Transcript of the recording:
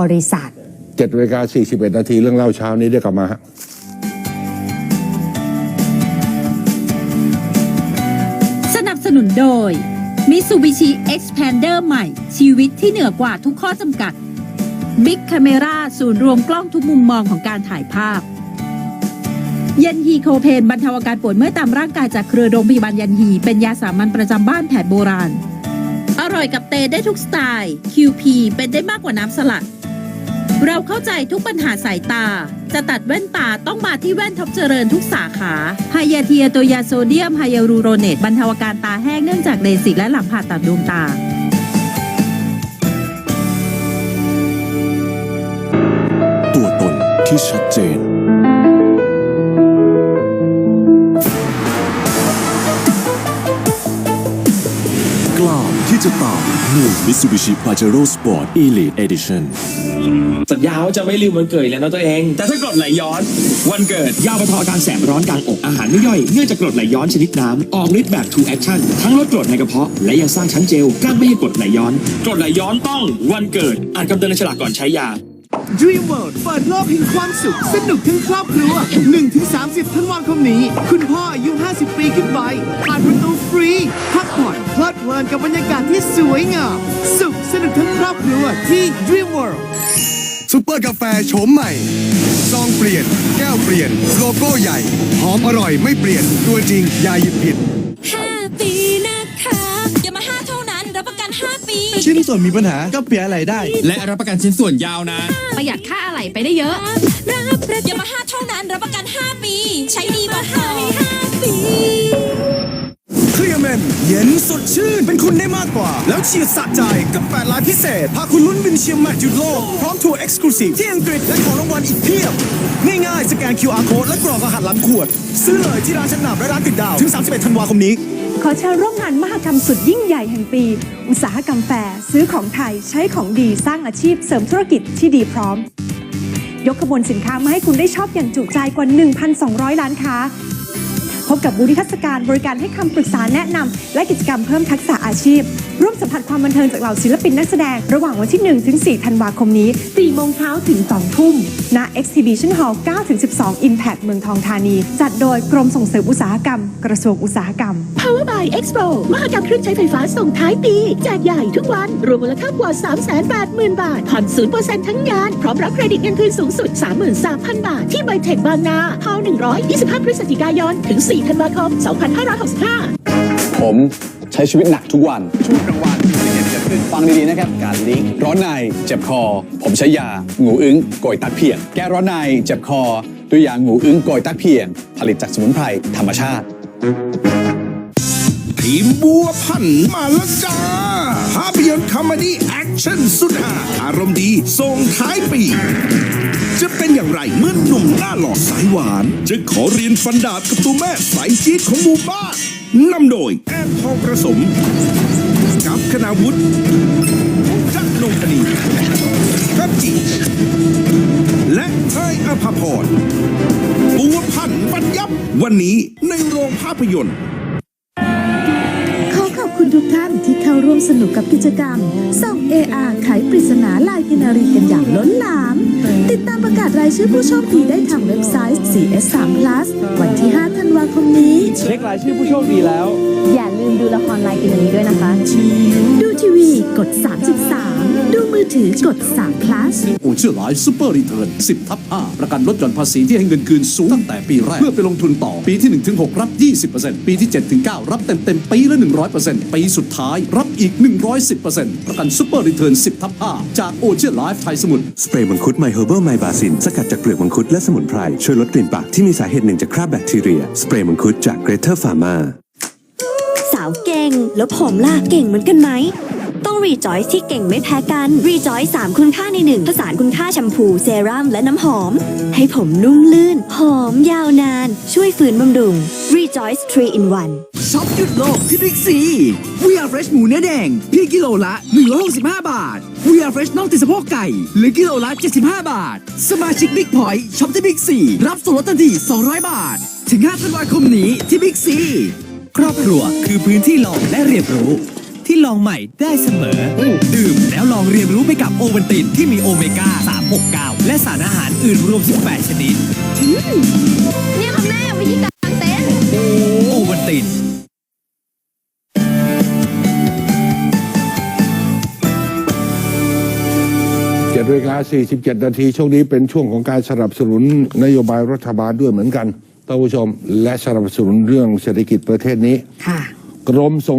บริษัทเจ็ดนาฬิกาสี่สิบเอ็ดนาทีเรื่องเล่าเช้านี้ได้กลับมาฮะสนับสนุนโดย Mitsubishi Expander ใหม่ ชีวิตที่เหนือกว่าทุกข้อจำกัด Big Camera ศูนย์รวมกล้องทุกมุมมองของการถ่ายภาพ ยันฮีโคเพนบรรเทาอาการปวดเมื่อยตามร่างกายจากเครือโรงพยาบาลยันฮี เป็นยาสามัญประจำบ้านแผนโบราณ อร่อยกับเตได้ทุกสไตล์ QP เป็นได้มากกว่าน้ำสลัด เราเข้าใจทุกปัญหาสายตา จะตัดแว่นตาต้องมาที่แว่นท็อปเจริญทุกสาขาไฮยาเทียตัวยาโซเดียมไฮยาลูโรเนตบรรเทาอาการตาแห้งเนื่องจากเลสิกและหลังผ่าตัดดวงตาตัวตนที่ชัดเจน จะตาม New Mitsubishi Pajero Sport Elite Edition สัญญาว่าจะไม่ลืมวันเกิดอีกแล้วนะตัวเอง แต่ถ้ากรดไหลย้อน วันเกิดยาบรรเทาอาการแสบร้อนกลางอกอาหารไม่ย่อยเนื่องจากกรดไหลย้อนชนิดน้ำออกฤทธิ์แบบ True Action ทั้งลดกรดในกระเพาะ และยังสร้างชั้นเจลกล้างไม่ให้กรดไหลย้อนกรดไหลย้อนต้องวันเกิดอ่านคำเตือนในฉลากก่อนใช้ยา Dream World เปิดโลกแห่งความสุข สนุกทั้งครอบครัว 1-30 ธันวาคมนี้ คุณพ่ออายุ 50 ปีขึ้นไปผ่านประตูฟรี พักผ่อนเพลิดเพลินกับบรรยากาศที่สวยงาม สุขสนุกทั้งครอบครัวที่ Dream World ซุปเปอร์กาแฟโฉมใหม่ ซองเปลี่ยน แก้วเปลี่ยน โลโก้ใหญ่ หอมอร่อยไม่เปลี่ยน ตัวจริงอย่าหยิบผิด ประกัน5ปีชิ้นส่วนมีปัญหาก็เปลี่ยนอะไรได้ และรับประกันชิ้นส่วนยาวนานประหยัดค่าอะไรไปได้เยอะรับประอย่ามาห้าเท่านั้นรับประกัน 5 ปี ใช้ดีบอกต่อ ชื่นเป็นคุณได้มากกว่า แล้วเฉียดสะใจกับ 8 ลานพิเศษ พาคุณลุ้นบินเชียงใหม่จุดโลก พร้อมทัวร์เอ็กซ์คลูซีฟที่อังกฤษและของรางวัลอีกเพียบ ง่ายๆ สแกน QR code และกรอกรหัสหลังขวด ซื้อเลยที่ร้านชั้นนำและร้านติดดาว ถึง 31 ธันวาคมนี้ ขอเชิญร่วมงานมหกรรมสุดยิ่งใหญ่แห่งปี อุตสาหกรรมแฟร์ซื้อของไทยใช้ของดีสร้างอาชีพเสริมธุรกิจที่ดีพร้อมยกขบวนสินค้ามาให้คุณได้ชอบอย่างจุใจกว่า 1,200 ล้านค้า พบกับบูธนิทรรศการบริการให้คำปรึกษาแนะนำและกิจกรรมเพิ่มทักษะอาชีพ ร่วมสัมผัสความบันเทิงจากเหล่าศิลปินนักแสดง ระหว่างวันที่ 1 ถึง 4 ธันวาคมนี้4โมงเช้าถึง 2 ทุ่ม ณ Exhibition Hall 9 ถึง 12 Impact เมืองทองธานี จัดโดยกรมส่งเสริมอุตสาหกรรม กระทรวงอุตสาหกรรม Power by Expo มหกรรมเครื่องใช้ไฟฟ้าส่งท้ายปีแจกใหญ่ทุกวัน รวมมูลค่ากว่า 380,000 บาท ผ่อน0%ทั้งงาน พร้อมรับเครดิตเงินคืนสูงสุด 33,000 บาท ที่ไบเทคบางนาฮอล125 พฤศจิกายน ถึง4ธันวาคม 2565 ผมใช้ชีวิตหนักทุกวัน ช่วงกลางวันฟังดีๆนะครับ การลิงก์ร้อนในเจ็บคอ ผมใช้ยางูอึ้งโกยตัดเพียง แก้ร้อนในเจ็บคอ ด้วยยางูอึ้งโกยตัดเพียง ผลิตจากสมุนไพรธรรมชาติทีมบัวพันมาแล้วจ้าภาพยนตร์คอมเมดี้แอคชั่นสุดฮาอารมณ์ดีส่งท้ายปี จะเป็นอย่างไรเมื่อหนุ่มหน้าหล่อสายหวาน จะขอเรียนฟันดาบกับตัวแม่สายจี๊ดของหมู่บ้านนำโดยแอนทองประสมกับคณาวุฒิจักรนงคดีกับจีและไทยอภพรบัวพันฟันยับวันนี้ในโรงภาพยนตร์ ทุกท่านที่เข้าร่วมสนุกกับกิจกรรมส่ง AR ไขปริศนาลายกินารีกันอย่างล้นหลาม ติดตามประกาศรายชื่อผู้โชคดีได้ทางเว็บไซต์ CS3 Plus วันที่ 5 ธันวาคมนี้ เช็ครายชื่อผู้โชคดีแล้ว อย่าลืมดูละครลายกินารีด้วยนะคะ ดู ทีวีกด 33 ดูมือถือกด3 plus โอเชียร์ไลฟ์ซูเปอร์รีเทิร์น10 ทับ 5 ประกันลดหย่อนภาษีที่ให้เงินคืนสูงตั้งแต่ปีแรก เพื่อไปลงทุนต่อปีที่ 1 ถึง 6 รับ 20%ปีที่ 7 ถึง 9 รับเต็มเต็มๆปีละ 100%ปีสุดท้ายรับอีก 110%ประกันซูเปอร์รีเทิร์น10 ทับ 5 จากโอเชียร์ไลฟ์ไทยสมุทรสเปรย์มังคุดไมเฮอร์เบิลไมบาซินสกัดจากเปลือกมังคุดและสมุนไพรช่วยลดกลิ่นปากที่มีสาเหตุหนึ่งจากคราบแบคทีเรียสเปรย์มังคุดจากเกรเทอร์ฟาร์มาสาวเก่งแล้วผมล่ะเก่งเหมือนกันไหมต้อง รีจอยที่เก่งไม่แพ้กันรีจอย3คุณค่าในหนึ่งผสานคุณค่าแชมพูเซรั่มและน้ำหอม ให้ผมนุ่มลื่น หอมยาวนาน ช่วยฟื้นบำรุง Rejoice 3 in 1ช็อปหยุดโลกที่บิ๊กซี We are fresh หมูเนื้อแดงเพียงกิโลละ 165 บาท We are fresh น่องติดสะโพกไก่หรือกิโลละ 75 บาท สมาชิกบิ๊กพอยต์ช็อปที่บิ๊กซีรับส่วนลดทันที 200 บาท ถึง 5 ธันวาคมนี้ที่บิ๊กซีครอบครัวคือพื้นที่ลองและเรียนรู้ ลองใหม่ได้เสมอ ดื่มแล้วลองเรียนรู้ไปกับโอวัลตินที่มีโอเมก้า 369 และสารอาหารอื่นรวม 18 ชนิด เนี่ยค่ะแม่วิธีการเต้น โอวัลติน เจ็ดนาฬิกา47 นาที ช่วงนี้เป็นช่วงของการสนับสนุนนโยบายรัฐบาลด้วยเหมือนกันท่านผู้ชม และสนับสนุนเรื่องเศรษฐกิจประเทศนี้ ค่ะ กรมส่ง